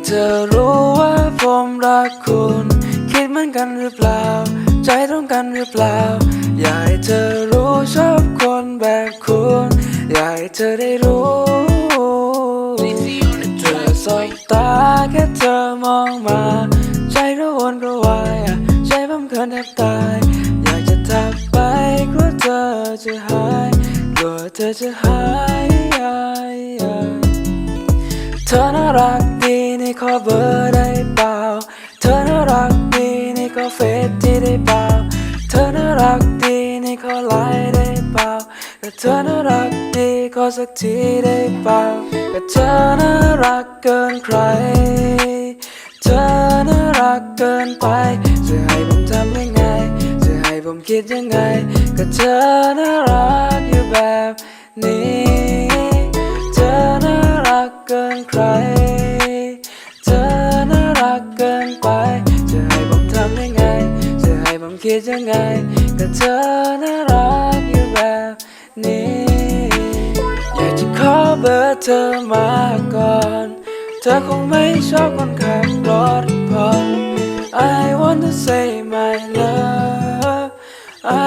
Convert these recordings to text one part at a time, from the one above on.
ให้เธอรู้ว่าผมรักคุณ คิดเหมือนกันหรือเปล่า ใจตรงกันหรือเปล่า อยากให้เธอรู้ชอบคนแบบคุณ อยากให้เธอได้รู้เธอสบตาแค่เธอมองมา ใจระวนกระวายใจผมเคินแทบตาย อยากจะทักไปกลัวเธอจะหายกลัวเธอจะหายเธอน่ารักดี นี่ขอเบอร์ได้เปล่า เธอน่ารักดีนี่ขอเฟซที่ได้เปล่า เธอน่ารักดีนี่ขอไลน์ได้เปล่าแต่เธอน่ารักดีขอสักทีได้เปล่าแต่เธอน่ารักเกินใคร เธอน่ารักเกินไป จะให้ผมทำยังไง จะให้ผมคิดยังไง ก็เธอน่ารักอยู่แบบนี้ กเกินไป จะให้ผมทำยังไง จะให้ผมคิดยังไงก็เธอน่ารักอยู่แบบนี้ อยากจะขอเบอร์เธอมาก่อน เธอคงไม่ชอบคนขับรถผม I want to say my love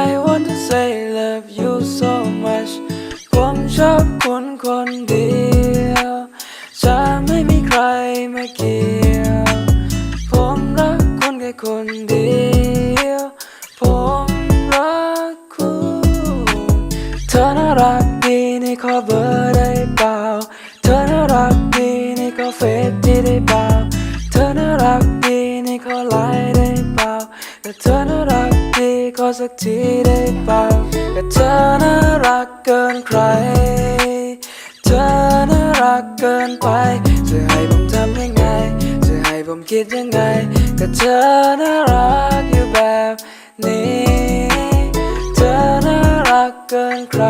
I want to say love you so much ผมชอบคุณคนเดียว จะไม่มีใครมาเกี่ยว คนเดียวผมรักคุณเธอน่ารักดีนี่ขอเบอร์ได้เปล่า เธอน่ารักดีนี่ขอเฟซที่ได้เปล่า เธอน่ารักดีนี่ขอไลน์ได้เปล่าแต่เธอน่ารักดีขอสักทีได้เปล่าแต่เธอน่ารักเกินใคร เธอน่ารักเกินไปจะให้ผมทำยัง ผมคิดยังไง ก็เธอน่ารักอยู่แบบนี้ เธอน่ารักเกินใคร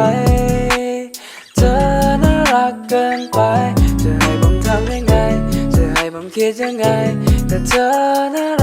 เธอน่ารักเกินไป จะให้ผมทำยังไง จะให้ผมคิดยังไง แต่เธอน่ารั